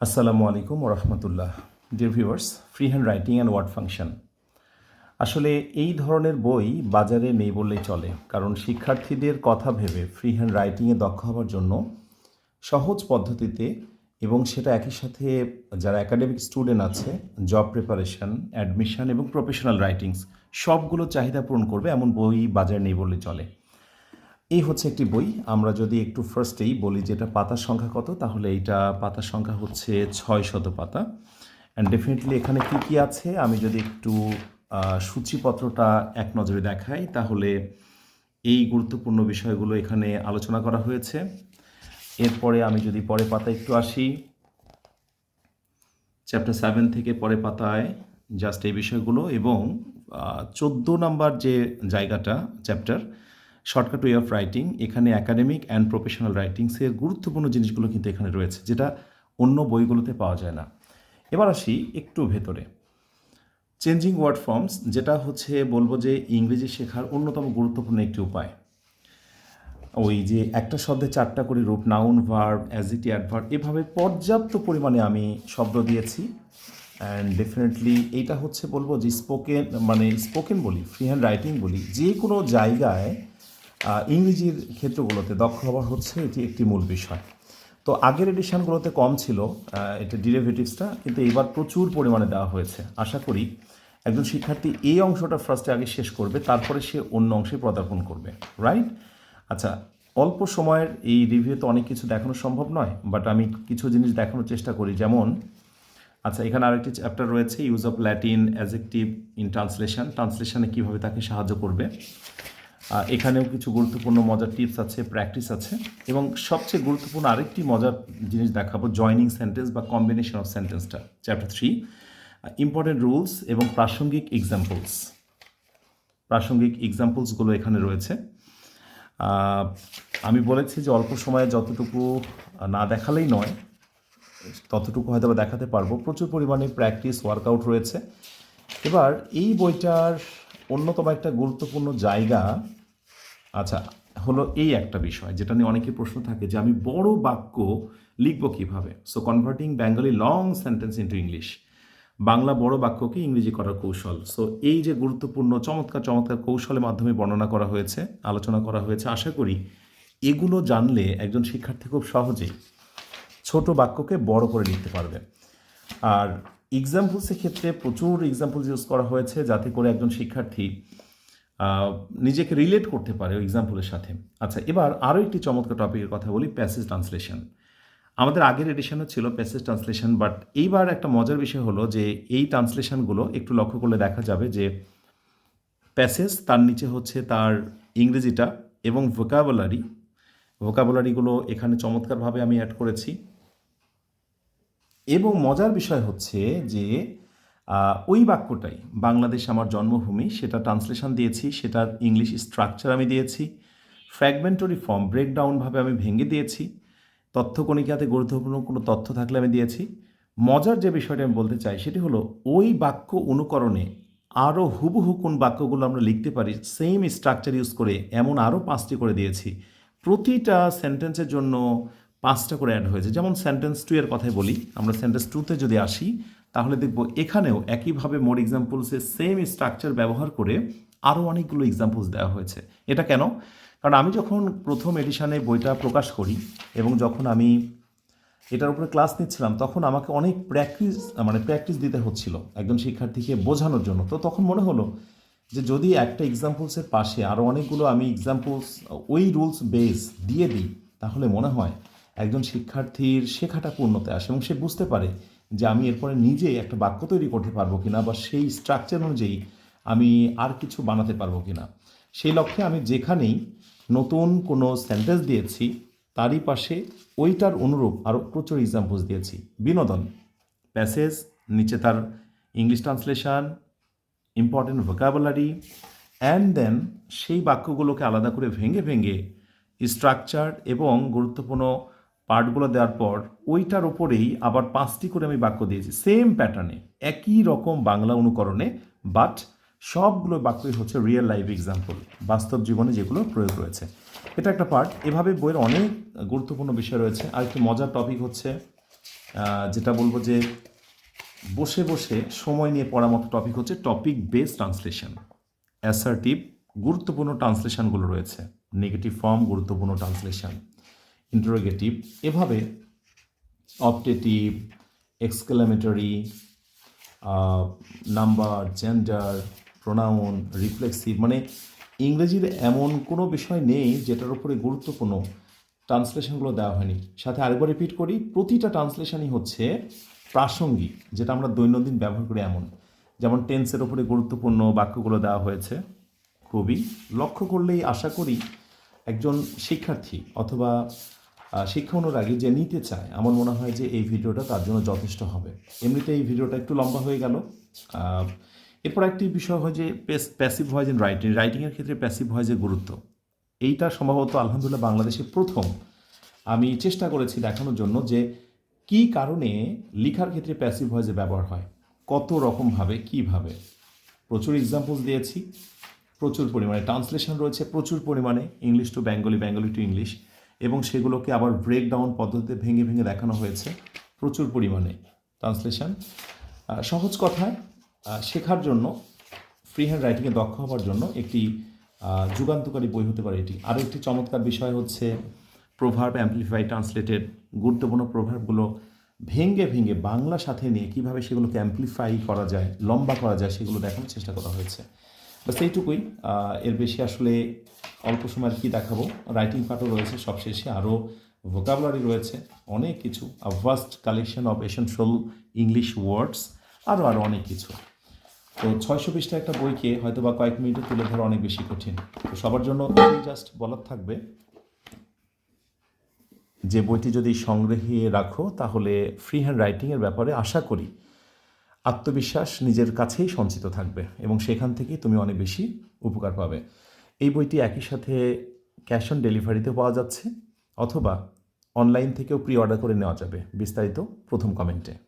আসসালামু আলাইকুম ওরহমতুল্লাহ dear viewers free hand writing and word function আসলে এই ধরনের বই বাজারে নেই বললেই চলে, কারণ শিক্ষার্থীদের কথা ভেবে ফ্রি হ্যান্ড রাইটিংয়ে দক্ষ হওয়ার জন্য সহজ পদ্ধতিতে এবং সেটা একই সাথে যারা একাডেমিক স্টুডেন্ট আছে জব প্রিপারেশন অ্যাডমিশন এবং প্রফেশনাল রাইটিংস সবগুলো চাহিদা পূরণ করবে এমন বই বাজারে নেই বললে চলে। এই হচ্ছে একটি বই। আমরা যদি একটু ফার্স্টেই বলি যে এটা পাতার সংখ্যা কত, তাহলে এইটা পাতার সংখ্যা হচ্ছে ছয় শত পাতা। অ্যান্ড ডেফিনেটলি এখানে কী কী আছে? আমি যদি একটু সূচিপত্রটা এক নজরে দেখাই, তাহলে এই গুরুত্বপূর্ণ বিষয়গুলো এখানে আলোচনা করা হয়েছে। এরপরে আমি যদি পরে পাতা একটু আসি। চ্যাপ্টার সেভেন থেকে পরে পাতায় জাস্ট এই বিষয়গুলো এবং চোদ্দ নাম্বার যে জায়গাটা chapter shortcut way of writing এখানে একাডেমিক অ্যান্ড প্রফেশনাল রাইটিংসের গুরুত্বপূর্ণ জিনিসগুলো কিন্তু এখানে রয়েছে, যেটা অন্য বইগুলোতে পাওয়া যায় না। এবার আসি একটু ভেতরে। চেঞ্জিং ওয়ার্ড ফর্মস যেটা হচ্ছে বলব যে ইংরেজি শেখার অন্যতম গুরুত্বপূর্ণ একটি উপায়। ওই যে একটা শব্দে চারটা করে রূপ নাউন ভার্ব অ্যাজিটি অ্যাডভার্ব এভাবে পর্যাপ্ত পরিমাণে আমি শব্দ দিয়েছি। অ্যান্ড ডেফিনেটলি এইটা হচ্ছে বলব যে স্পোকেন মানে স্পোকেন বলি ফ্রি হ্যান্ড রাইটিং বলি, যে কোনো জায়গায় ইংরেজির ক্ষেত্রগুলোতে দক্ষ হওয়ার হচ্ছে, এটি একটি মূল বিষয়। তো আগের এডিশনগুলোতে কম ছিল এটা ডিরেভেটিভসটা কিন্তু এবার প্রচুর পরিমাণে দেওয়া হয়েছে। আশা করি একজন শিক্ষার্থী এই অংশটা ফার্স্টে আগে শেষ করবে, তারপরে সে অন্য অংশে পদার্পণ করবে রাইট আচ্ছা অল্প সময়ের এই রিভিউতে অনেক কিছু দেখানো সম্ভব নয় বাট আমি কিছু জিনিস দেখানোর চেষ্টা করি। যেমন আচ্ছা এখানে আরেকটি চ্যাপ্টার রয়েছে use of Latin adjective in translation ট্রান্সলেশনে কীভাবে তাকে সাহায্য করবে? এখানেও কিছু গুরুত্বপূর্ণ মজার টিপস আছে প্র্যাকটিস আছে। এবং সবচেয়ে গুরুত্বপূর্ণ আরেকটি মজার জিনিস দেখাবো জয়নিং সেন্টেন্স বা কম্বিনেশন অফ সেন্টেন্সটা চ্যাপ্টার থ্রি ইম্পর্টেন্ট রুলস এবং প্রাসঙ্গিক এক্সাম্পলস প্রাসঙ্গিক এক্সাম্পলসগুলো এখানে রয়েছে। আমি বলেছি যে অল্প সময়ে যতটুকু না দেখালেই নয়, ততটুকু হয়তো দেখাতে পারব। প্রচুর পরিমাণে প্র্যাকটিস ওয়ার্কআউট রয়েছে। এবার এই বইটার অন্যতম একটা গুরুত্বপূর্ণ জায়গা আচ্ছা হলো এই একটা বিষয় যেটা নিয়ে অনেকের প্রশ্ন থাকে যে আমি বড় বাক্য লিখব কীভাবে? So converting Bengali long sentence into English Bangla বড় বাক্যকে ইংরেজি করার কৌশল। সো এই যে গুরুত্বপূর্ণ, চমৎকার চমৎকার কৌশলের মাধ্যমে বর্ণনা করা হয়েছে, আলোচনা করা হয়েছে, আশা করি এগুলো জানলে একজন শিক্ষার্থী খুব সহজেই ছোট বাক্যকে বড় করে লিখতে পারবে। আর এক্সাম্পলসের ক্ষেত্রে প্রচুর এক্সাম্পলস ইউজ করা হয়েছে যাতে করে একজন শিক্ষার্থী নিজেকে রিলেট করতে পারে ওই এক্সাম্পলের সাথে। আচ্ছা এবার আরও একটি চমৎকার টপিকের কথা বলি প্যাসেজ ট্রান্সলেশন আমাদের আগের এডিশনে ছিল প্যাসেজ ট্রান্সলেশন বাট এইবার একটা মজার বিষয় হলো যে এই ট্রান্সলেশনগুলো একটু লক্ষ্য করলে দেখা যাবে যে প্যাসেজ তার নিচে হচ্ছে তার ইংরেজিটা এবং ভোকাবুলারি ভোকাবুলারিগুলো এখানে চমৎকারভাবে আমি অ্যাড করেছি। এবং মজার বিষয় হচ্ছে যে ওই বাক্যটাই, বাংলাদেশ আমার জন্মভূমি সেটা ট্রান্সলেশন দিয়েছি, সেটার ইংলিশ স্ট্রাকচার আমি দিয়েছি ফ্র্যাগমেন্টারি ফর্ম ব্রেকডাউনভাবে আমি ভেঙে দিয়েছি, তথ্যকণিকাতে গুরুত্বপূর্ণ কোনো তথ্য থাকলে আমি দিয়েছি। মজার যে বিষয়টা আমি বলতে চাই, সেটি হলো ওই বাক্য অনুকরণে আরও হুবহু কোন বাক্যগুলো আমরা লিখতে পারি সেম স্ট্রাকচার ইউজ করে এমন আরও পাঁচটি করে দিয়েছি। প্রতিটা সেন্টেন্সের জন্য পাঁচটা করে অ্যাড হয়েছে। যেমন সেন্টেন্স টু এর কথাই বলি, আমরা সেন্টেন্স টুতে যদি আসি তাহলে দেখব এখানেও একইভাবে মোর এক্সাম্পলসের সেম স্ট্রাকচার ব্যবহার করে আরও অনেকগুলো এক্সাম্পলস দেওয়া হয়েছে। এটা কেন? কারণ আমি যখন প্রথম এডিশনে বইটা প্রকাশ করি এবং যখন আমি এটার উপরে ক্লাস নিচ্ছিলাম, তখন আমাকে অনেক প্র্যাকটিস মানে প্র্যাকটিস দিতে হচ্ছিল একজন শিক্ষার্থীকে বোঝানোর জন্য। তো তখন মনে হলো যে যদি একটা এক্সাম্পলসের পাশে আরও অনেকগুলো আমি এক্সাম্পলস ওই রুলস বেস দিয়ে দিই, তাহলে মনে হয় একজন শিক্ষার্থীর শেখাটা পূর্ণতে আসে এবং সে বুঝতে পারে যে আমি এরপরে নিজে একটা বাক্য তৈরি করতে পারব কিনা বা সেই স্ট্রাকচার অনুযায়ী আমি আর কিছু বানাতে পারব কিনা। সেই লক্ষ্যে আমি যেখানেই নতুন কোনো সেন্টেন্স দিয়েছি, তারই পাশে ওইটার অনুরূপ আরও প্রচুর এক্সাম্পলস দিয়েছি। বিনোদন প্যাসেজ নিচে তার English translation important vocabulary and then সেই বাক্যগুলোকে আলাদা করে ভেঙে ভেঙে স্ট্রাকচার এবং গুরুত্বপূর্ণ পার্টগুলো দেওয়ার পর ওইটার ওপরেই আবার পাঁচটি করে আমি বাক্য দিয়েছি। সেম প্যাটার্নে একই রকম বাংলা অনুকরণে বাট সবগুলো বাক্যই হচ্ছে রিয়েল লাইফ এক্সাম্পল বাস্তব জীবনে যেগুলো প্রয়োগ রয়েছে। এটা একটা পার্ট এভাবে বইয়ের অনেক গুরুত্বপূর্ণ বিষয় রয়েছে। আর একটি মজার টপিক হচ্ছে যেটা বলব যে বসে বসে সময় নিয়ে পড়ার মতো টপিক হচ্ছে টপিক বেস ট্রান্সলেশন অ্যাসার্টিভ গুরুত্বপূর্ণ ট্রান্সলেশনগুলো রয়েছে। নেগেটিভ ফর্ম গুরুত্বপূর্ণ ট্রান্সলেশন ইন্টারোগেটিভ এভাবে optative exclamatory number gender pronoun reflexive মানে ইংরেজির এমন কোনো বিষয় নেই যেটার উপরে গুরুত্বপূর্ণ ট্রান্সলেশনগুলো দেওয়া হয়নি। সাথে আরেকবার রিপিট করি, প্রতিটা ট্রান্সলেশনই হচ্ছে প্রাসঙ্গিক, যেটা আমরা দৈনন্দিন ব্যবহার করি এমন। যেমন টেন্সের উপরে গুরুত্বপূর্ণ বাক্যগুলো দেওয়া হয়েছে, খুবই। লক্ষ্য করলেই আশা করি একজন শিক্ষার্থী অথবা শিক্ষা অনুরাগী যে নিতে চায়, আমার মনে হয় যে এই ভিডিওটা তার জন্য যথেষ্ট হবে। এমনিতে এই ভিডিওটা একটু লম্বা হয়ে গেল। এরপর একটি বিষয় হয় যে প্যাসিভ ভয়েস ইন রাইটিং রাইটিংয়ের ক্ষেত্রে প্যাসিভ ভয়েসের গুরুত্ব। এইটা সম্ভবত আলহামদুলিল্লাহ বাংলাদেশে প্রথম। আমি চেষ্টা করেছি দেখানোর জন্য যে কি কারণে লেখার ক্ষেত্রে প্যাসিভ ভয়েসের ব্যবহার হয়, কত রকমভাবে কীভাবে। প্রচুর এক্সাম্পলস দিয়েছি, প্রচুর পরিমাণে ট্রান্সলেশন রয়েছে, প্রচুর পরিমাণে English to Bengali Bengali to English এবং সেগুলোকে আবার ব্রেকডাউন পদ্ধতিতে ভেঙে ভেঙে দেখানো হয়েছে প্রচুর পরিমাণে ট্রান্সলেশন সহজ কথায় শেখার জন্য ফ্রি হ্যান্ড রাইটিংয়ে দক্ষ হওয়ার জন্য একটি যুগান্তকারী বই হতে পারে এটি। আরও একটি চমৎকার বিষয় হচ্ছে প্রভাব অ্যাম্পলিফাই ট্রান্সলেটেড গুরুত্বপূর্ণ প্রভাবগুলো ভেঙ্গে ভেঙে বাংলা সাথে নিয়ে কীভাবে সেগুলোকে অ্যাম্পলিফাই করা যায়, লম্বা করা যায়, সেগুলো দেখানোর চেষ্টা করা হয়েছে। বাস এইটুকুই এর বেশি আসলে অল্প সময় কি দেখাবো। রাইটিং পার্টও রয়েছে, সবশেষে আরও ভোকাবুলারি রয়েছে, অনেক কিছু। Vast collection of essential English words আরও আরও অনেক কিছু। তো ছয়শো পৃষ্ঠা একটা বইকে হয়তো বা কয়েক মিনিটে তুলে ধরা অনেক বেশি কঠিন। তো সবার জন্য জাস্ট বলার থাকবে, যে বইটি যদি সংগ্রহে রাখো, তাহলে ফ্রি হ্যান্ড রাইটিংয়ের ব্যাপারে আশা করি আত্মবিশ্বাস নিজের কাছেই সঞ্চিত থাকবে এবং সেখান থেকে তুমি অনেক বেশি উপকার পাবে। এই বইটি একই সাথে ক্যাশ অন ডেলিভারিতেও পাওয়া যাচ্ছে অথবা অনলাইন থেকেও প্রি অর্ডার করে নেওয়া যাবে। বিস্তারিত প্রথম কমেন্টে।